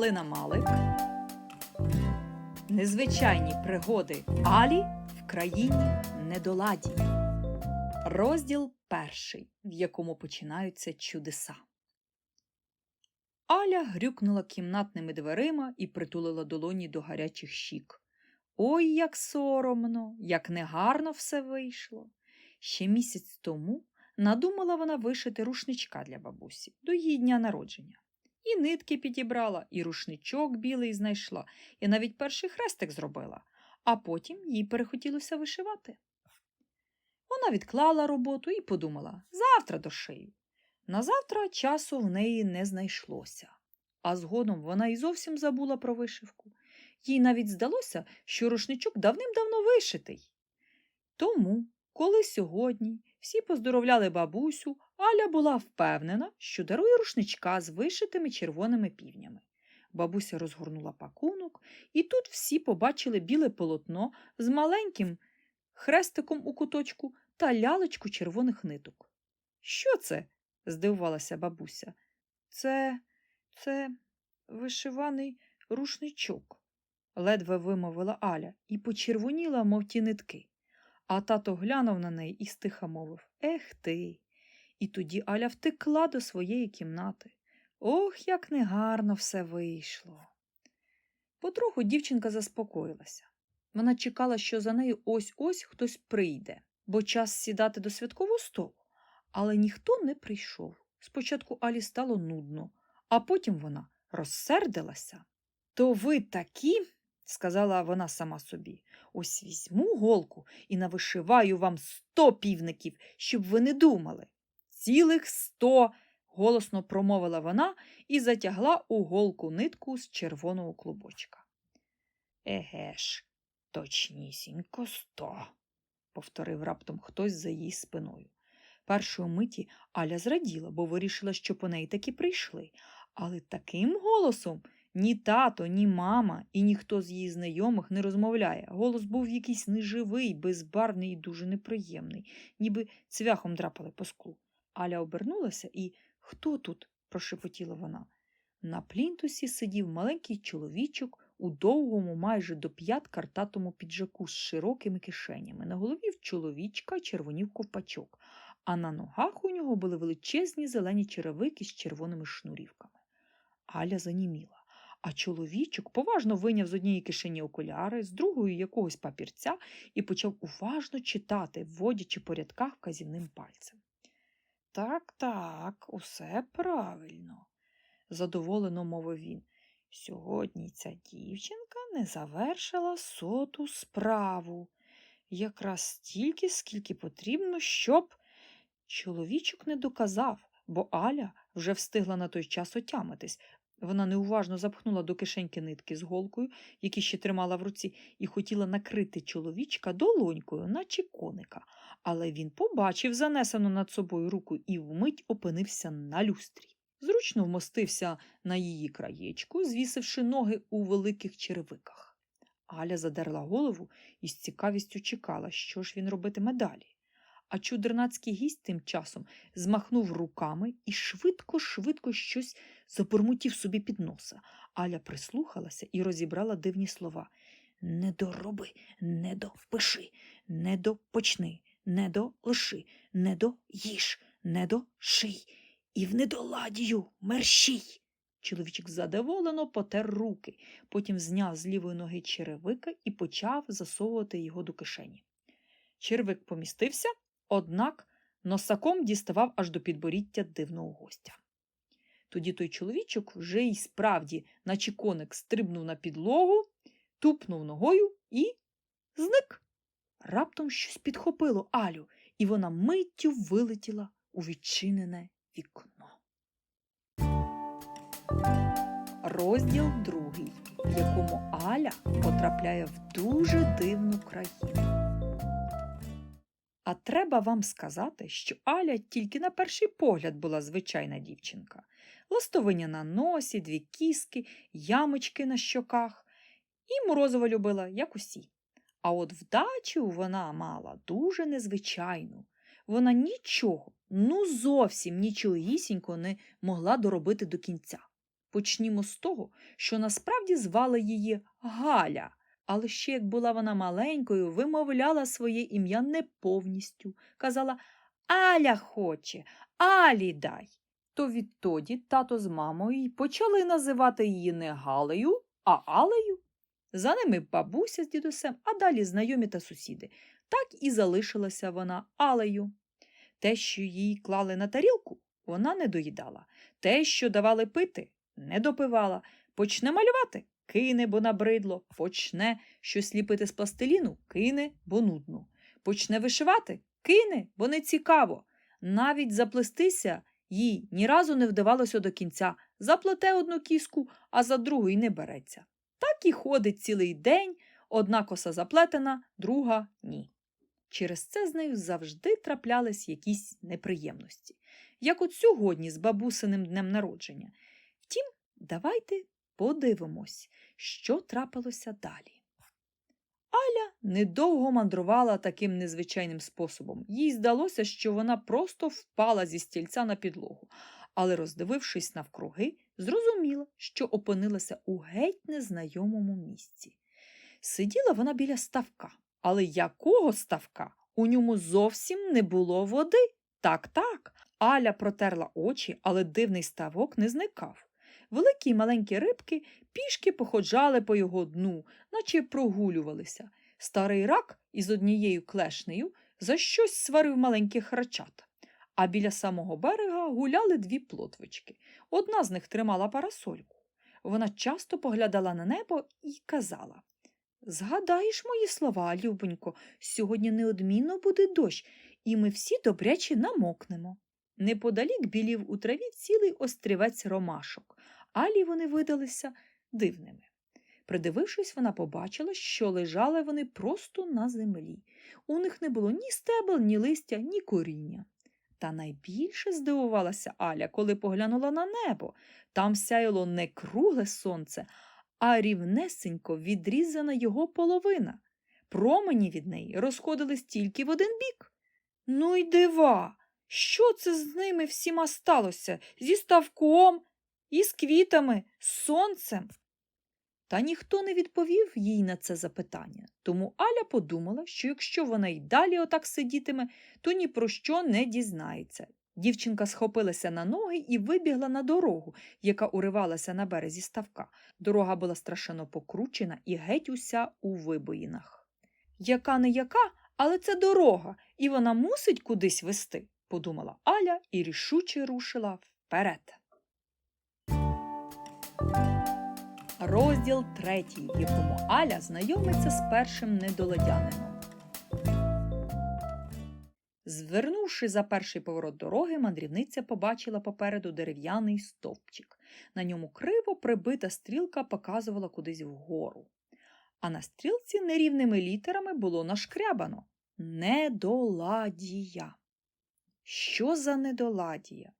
Галина Малик. Незвичайні пригоди Алі в країні недоладі. Розділ перший, в якому починаються чудеса. Аля грюкнула кімнатними дверима і притулила долоні до гарячих щік. Ой, як соромно, як негарно все вийшло. Ще місяць тому надумала вона вишити рушничка для бабусі до її дня народження. І нитки підібрала, і рушничок білий знайшла, і навіть перший хрестик зробила, а потім їй перехотілося вишивати. Вона відклала роботу і подумала завтра дошию. На завтра часу в неї не знайшлося, а згодом вона й зовсім забула про вишивку. Їй навіть здалося, що рушничок давним-давно вишитий. Тому, коли сьогодні всі поздоровляли бабусю, Аля була впевнена, що дарує рушничка з вишитими червоними півнями. Бабуся розгорнула пакунок, і тут всі побачили біле полотно з маленьким хрестиком у куточку та лялечку червоних ниток. Що це? здивувалася бабуся. Це, це вишиваний рушничок, ледве вимовила Аля і почервоніла, мов ті нитки. А тато глянув на неї і стиха мовив Ех ти. І тоді Аля втекла до своєї кімнати. Ох, як негарно все вийшло. Потроху дівчинка заспокоїлася. Вона чекала, що за нею ось ось хтось прийде, бо час сідати до святкового столу. Але ніхто не прийшов. Спочатку Алі стало нудно, а потім вона розсердилася. То ви такі, сказала вона сама собі, ось візьму голку і навишиваю вам сто півників, щоб ви не думали. Цілих сто, голосно промовила вона і затягла у голку нитку з червоного клубочка. Еге ж, точнісінько сто, повторив раптом хтось за її спиною. Першої миті Аля зраділа, бо вирішила, що по неї таки прийшли, але таким голосом ні тато, ні мама і ніхто з її знайомих не розмовляє. Голос був якийсь неживий, безбарвний і дуже неприємний, ніби цвяхом драпали по склу. Аля обернулася і хто тут? прошепотіла вона. На плінтусі сидів маленький чоловічок у довгому, майже до п'ят картатому піджаку з широкими кишенями. На голові в чоловічка червонів ковпачок, а на ногах у нього були величезні зелені черевики з червоними шнурівками. Аля заніміла. А чоловічок поважно вийняв з однієї кишені окуляри, з другої якогось папірця і почав уважно читати, вводячи по рядках вказівним пальцем. Так, так, усе правильно, задоволено мовив він. Сьогодні ця дівчинка не завершила соту справу. Якраз стільки, скільки потрібно, щоб. Чоловічок не доказав, бо Аля вже встигла на той час отямитись. Вона неуважно запхнула до кишеньки нитки з голкою, які ще тримала в руці, і хотіла накрити чоловічка долонькою, наче коника. Але він побачив занесену над собою руку і вмить опинився на люстрі. Зручно вмостився на її краєчку, звісивши ноги у великих черевиках. Аля задерла голову і з цікавістю чекала, що ж він робитиме далі. А чудернацький гість тим часом змахнув руками і швидко-швидко щось забурмотів собі під носа. Аля прислухалася і розібрала дивні слова Не дороби, не допиши, не допочни, не долиши, не доїж, не доший, і в недоладію мерщій. Чоловічок задоволено потер руки, потім зняв з лівої ноги черевика і почав засовувати його до кишені. Червик помістився, однак носаком діставав аж до підборіття дивного гостя. Тоді той чоловічок вже й справді, наче коник, стрибнув на підлогу, тупнув ногою і зник. Раптом щось підхопило Алю, і вона миттю вилетіла у відчинене вікно. Розділ другий, в якому Аля потрапляє в дуже дивну країну. А треба вам сказати, що Аля тільки на перший погляд була звичайна дівчинка. Ластовиня на носі, дві кіски, ямочки на щоках. І морозова любила, як усі. А от вдачу вона мала дуже незвичайну. Вона нічого, ну зовсім нічогісінько не могла доробити до кінця. Почнімо з того, що насправді звали її Галя, але ще як була вона маленькою, вимовляла своє ім'я не повністю. Казала Аля хоче, Алі дай. То відтоді тато з мамою й почали називати її не Галею, а Алею. За ними бабуся з дідусем, а далі знайомі та сусіди. Так і залишилася вона Алею. Те, що їй клали на тарілку, вона не доїдала. Те, що давали пити, не допивала. Почне малювати кине, бо набридло. Почне щось ліпити з пластиліну, кине, бо нудно. Почне вишивати, кине, бо не цікаво. Навіть заплестися їй ні разу не вдавалося до кінця. Заплете одну кіску, а за другу й не береться. Так і ходить цілий день, одна коса заплетена, друга ні. Через це з нею завжди траплялись якісь неприємності, як от сьогодні з бабусиним днем народження. Втім, давайте подивимось, що трапилося далі. Аля недовго мандрувала таким незвичайним способом. Їй здалося, що вона просто впала зі стільця на підлогу, але, роздивившись навкруги, зрозуміла, що опинилася у геть незнайомому місці. Сиділа вона біля ставка, але якого ставка? У ньому зовсім не було води. Так, так. Аля протерла очі, але дивний ставок не зникав. Великі й маленькі рибки пішки походжали по його дну, наче прогулювалися. Старий рак із однією клешнею за щось сварив маленьких рачат. А біля самого берега гуляли дві плотвички. Одна з них тримала парасольку. Вона часто поглядала на небо і казала Згадаєш мої слова, Любонько, сьогодні неодмінно буде дощ, і ми всі добряче намокнемо. Неподалік білів у траві цілий острівець ромашок, алі вони видалися дивними. Придивившись, вона побачила, що лежали вони просто на землі. У них не було ні стебел, ні листя, ні коріння. Та найбільше здивувалася Аля, коли поглянула на небо. Там сяяло не кругле сонце, а рівнесенько відрізана його половина. Промені від неї розходились тільки в один бік. Ну й дива! Що це з ними всіма сталося? Зі ставком, із квітами, з сонцем? Та ніхто не відповів їй на це запитання, тому Аля подумала, що якщо вона й далі отак сидітиме, то ні про що не дізнається. Дівчинка схопилася на ноги і вибігла на дорогу, яка уривалася на березі ставка. Дорога була страшенно покручена і геть уся у вибоїнах. Яка не яка, але це дорога, і вона мусить кудись вести, подумала Аля і рішуче рушила вперед. Розділ третій, в якому Аля знайомиться з першим недоладянином. Звернувши за перший поворот дороги, мандрівниця побачила попереду дерев'яний стовпчик. На ньому криво прибита стрілка показувала кудись вгору. А на стрілці нерівними літерами було нашкрябано Недоладія. Що за недоладія?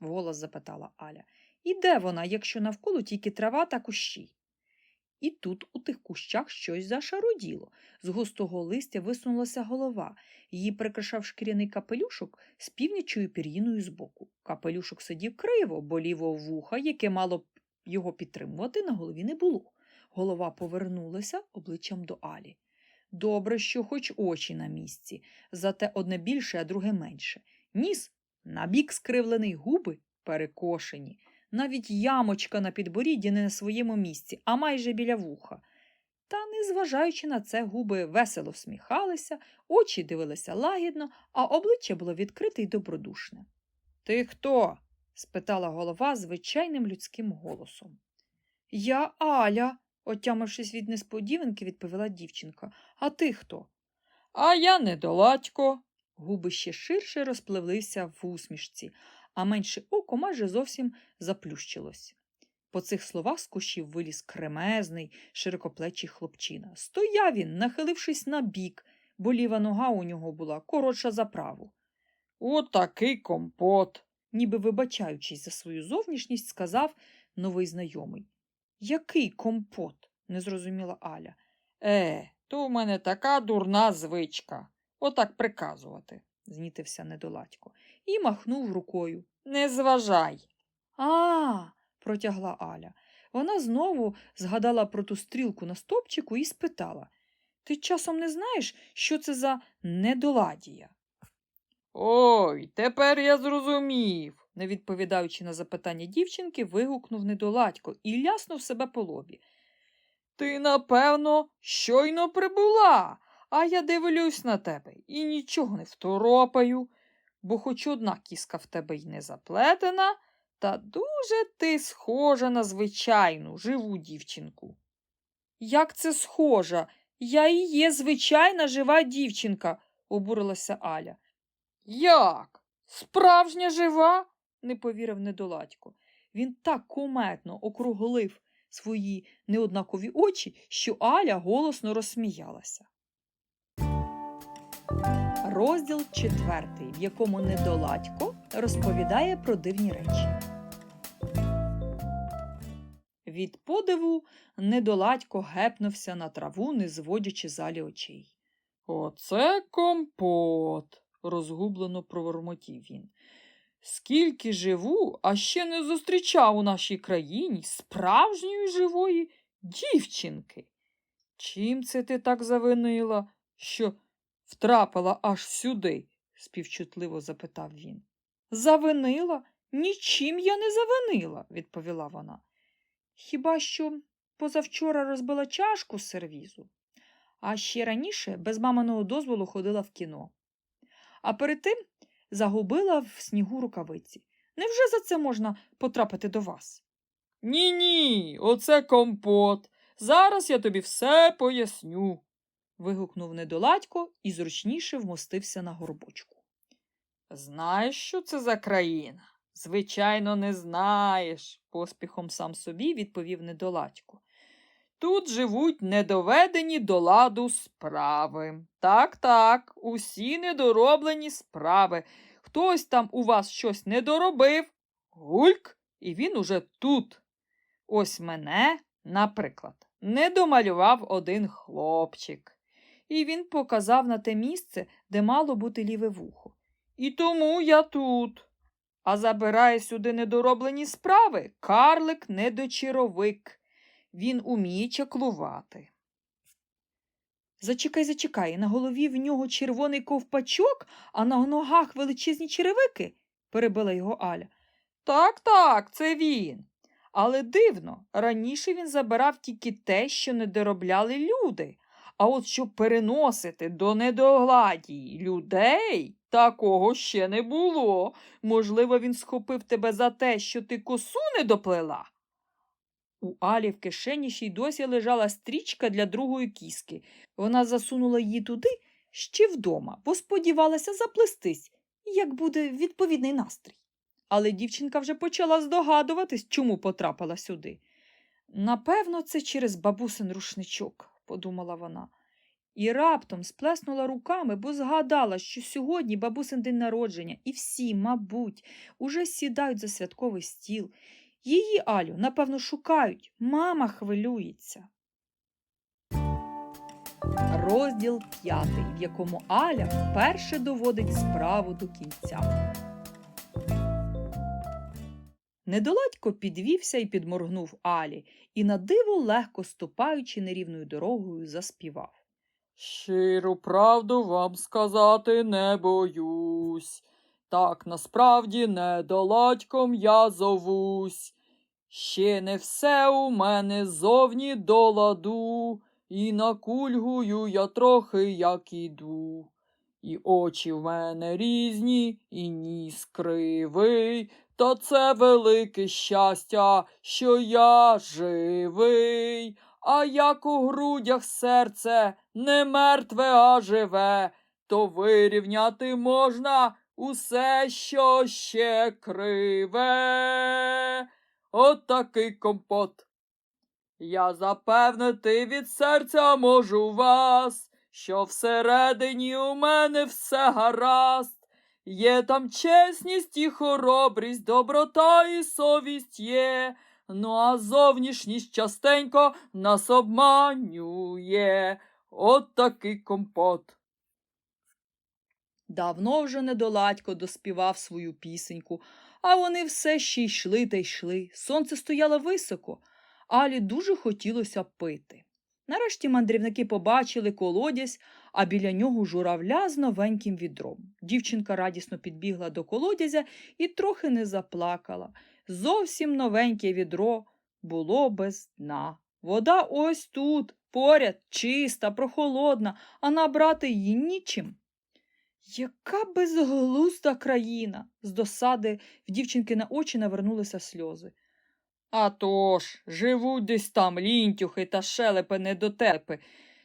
вголос запитала Аля. І де вона, якщо навколо тільки трава та кущі? І тут у тих кущах щось зашаруділо. З густого листя висунулася голова. Її прикрашав шкіряний капелюшок з північою пір'їною збоку. Капелюшок сидів криво, бо лівого вуха, яке мало б його підтримувати, на голові не було. Голова повернулася обличчям до Алі. Добре, що хоч очі на місці, зате одне більше, а друге менше. Ніс набік скривлений, губи перекошені. Навіть ямочка на підборідді не на своєму місці, а майже біля вуха. Та, незважаючи на це, губи весело всміхалися, очі дивилися лагідно, а обличчя було відкрите й добродушне. Ти хто? спитала голова звичайним людським голосом. Я Аля, отямившись від несподіванки, відповіла дівчинка. А ти хто? А я недоладько. Губи ще ширше розпливлися в усмішці, а менше око майже зовсім заплющилось. По цих словах з кущів виліз кремезний, широкоплечий хлопчина. Стояв він, нахилившись на бік, бо ліва нога у нього була коротша за праву. Отакий компот, ніби вибачаючись за свою зовнішність, сказав новий знайомий. Який компот? не зрозуміла Аля. Е, то у мене така дурна звичка. Отак приказувати, знітився недоладько і махнув рукою. Не зважай. А, протягла Аля. Вона знову згадала про ту стрілку на стопчику і спитала Ти часом не знаєш, що це за недоладія? Ой, тепер я зрозумів, не відповідаючи на запитання дівчинки, вигукнув недоладько і ляснув себе по лобі. Ти, напевно, щойно прибула, а я дивлюсь на тебе і нічого не второпаю, бо хоч одна кіска в тебе й не заплетена, та дуже ти схожа на звичайну живу дівчинку. Як це схожа? Я і є звичайна жива дівчинка, обурилася Аля. Як? Справжня жива? не повірив недоладько. Він так куметно округлив свої неоднакові очі, що Аля голосно розсміялася. Розділ четвертий, в якому недоладько розповідає про дивні речі. Від подиву недоладько гепнувся на траву, не зводячи залі очей. Оце компот, розгублено провормотів він. Скільки живу, а ще не зустрічав у нашій країні справжньої живої дівчинки. Чим це ти так завинила, що втрапила аж сюди? співчутливо запитав він. Завинила? Нічим я не завинила, відповіла вона. Хіба що позавчора розбила чашку з сервізу, а ще раніше без маминого дозволу ходила в кіно. А перед тим загубила в снігу рукавиці. Невже за це можна потрапити до вас? Ні, ні, оце компот. Зараз я тобі все поясню. Вигукнув недоладько і зручніше вмостився на горбочку. Знаєш, що це за країна? Звичайно, не знаєш, поспіхом сам собі відповів недоладько. Тут живуть недоведені до ладу справи. Так, так, усі недороблені справи. Хтось там у вас щось не доробив, гульк, і він уже тут. Ось мене, наприклад, не домалював один хлопчик. І він показав на те місце, де мало бути ліве вухо. І тому я тут. А забирає сюди недороблені справи карлик недочаровик. Він уміє чаклувати. Зачекай, зачекай, на голові в нього червоний ковпачок, а на ногах величезні черевики, перебила його Аля. Так, так, це він. Але дивно, раніше він забирав тільки те, що не доробляли люди. А от щоб переносити до недогладії людей, такого ще не було. Можливо, він схопив тебе за те, що ти косу не доплела. У Алі в кишені ще й досі лежала стрічка для другої кіски. Вона засунула її туди ще вдома, бо сподівалася заплестись, як буде відповідний настрій. Але дівчинка вже почала здогадуватись, чому потрапила сюди. Напевно, це через бабусин рушничок, подумала вона. І раптом сплеснула руками, бо згадала, що сьогодні бабусин день народження, і всі, мабуть, уже сідають за святковий стіл. Її Алю, напевно, шукають. Мама хвилюється. Розділ п'ятий, в якому Аля вперше доводить справу до кінця. Недоладько підвівся і підморгнув Алі, і на диво, легко ступаючи нерівною дорогою, заспівав. Щиру правду вам сказати не боюсь. Так насправді недоладьком я зовусь. Ще не все у мене зовні до ладу, і накульгую я трохи, як іду. І очі в мене різні, і ніс кривий, та це велике щастя, що я живий. А як у грудях серце не мертве, а живе, то вирівняти можна усе, що ще криве. От такий компот. Я запевнити від серця можу вас, що всередині у мене все гаразд. Є там чесність і хоробрість, доброта і совість є. Ну, а зовнішність частенько нас обманює. От такий компот. Давно вже недоладько доспівав свою пісеньку, А вони все ще йшли та йшли. Сонце стояло високо, Алі дуже хотілося пити. Нарешті мандрівники побачили колодязь, а біля нього журавля з новеньким відром. Дівчинка радісно підбігла до колодязя і трохи не заплакала. Зовсім новеньке відро було без дна. Вода ось тут, поряд, чиста, прохолодна, а набрати її нічим. Яка безглузда країна. З досади в дівчинки на очі навернулися сльози. А тож, живуть десь там лінтюхи та шелепи недотепи.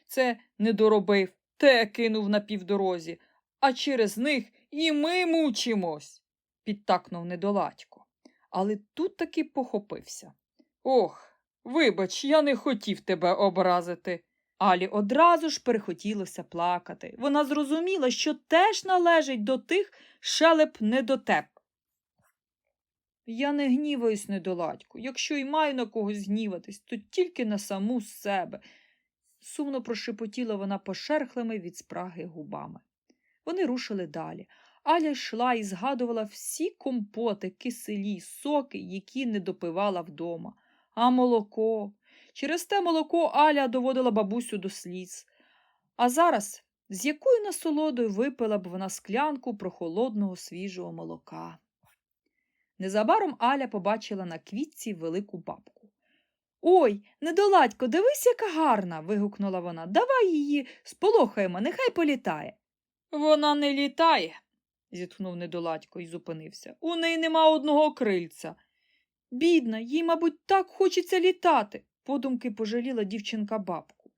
Це не доробив, те кинув на півдорозі, а через них і ми мучимось, підтакнув недоладько. Але тут таки похопився. Ох, вибач, я не хотів тебе образити. Алі одразу ж перехотілося плакати. Вона зрозуміла, що теж належить до тих шелеп недотеп. Я не гніваюсь недоладьку. Якщо й маю на когось гніватись, то тільки на саму себе. Сумно прошепотіла вона пошерхлими від спраги губами. Вони рушили далі. Аля йшла і згадувала всі компоти, киселі, соки, які не допивала вдома. А молоко. Через те молоко Аля доводила бабусю до сліз. А зараз з якою насолодою випила б вона склянку прохолодного свіжого молока. Незабаром Аля побачила на квітці велику бабку. Ой, недоладько, дивись, яка гарна. вигукнула вона. Давай її сполохаємо, нехай політає. Вона не літає, зітхнув недоладько і зупинився. У неї нема одного крильця. Бідна, їй, мабуть, так хочеться літати, подумки пожаліла дівчинка бабку.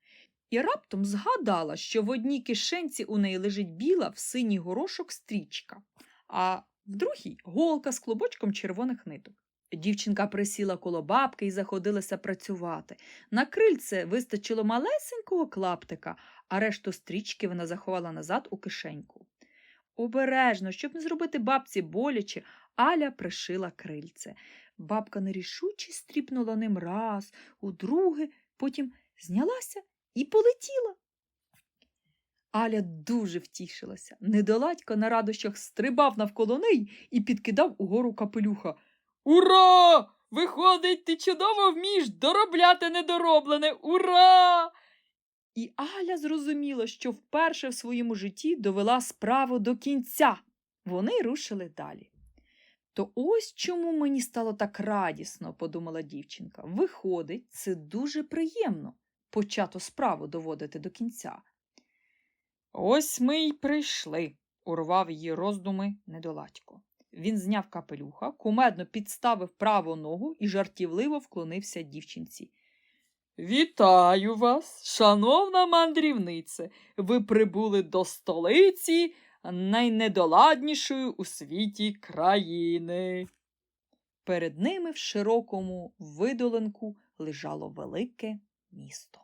І раптом згадала, що в одній кишенці у неї лежить біла в синій горошок стрічка, а в другій голка з клубочком червоних ниток. Дівчинка присіла коло бабки і заходилася працювати. На крильце вистачило малесенького клаптика, а решту стрічки вона заховала назад у кишеньку. Обережно, щоб не зробити бабці боляче, Аля пришила крильце. Бабка нерішуче стріпнула ним раз, удруге, потім знялася і полетіла. Аля дуже втішилася. Недоладько на радощах стрибав навколо неї і підкидав угору капелюха. Ура! Виходить, ти чудово вмієш доробляти недороблене. Ура! І Аля зрозуміла, що вперше в своєму житті довела справу до кінця. Вони рушили далі. То ось чому мені стало так радісно, подумала дівчинка. Виходить, це дуже приємно почату справу доводити до кінця. Ось ми й прийшли, урвав її роздуми недоладько. Він зняв капелюха, кумедно підставив праву ногу і жартівливо вклонився дівчинці. Вітаю вас, шановна мандрівнице. Ви прибули до столиці найнедоладнішої у світі країни. Перед ними в широкому видоленку лежало велике місто.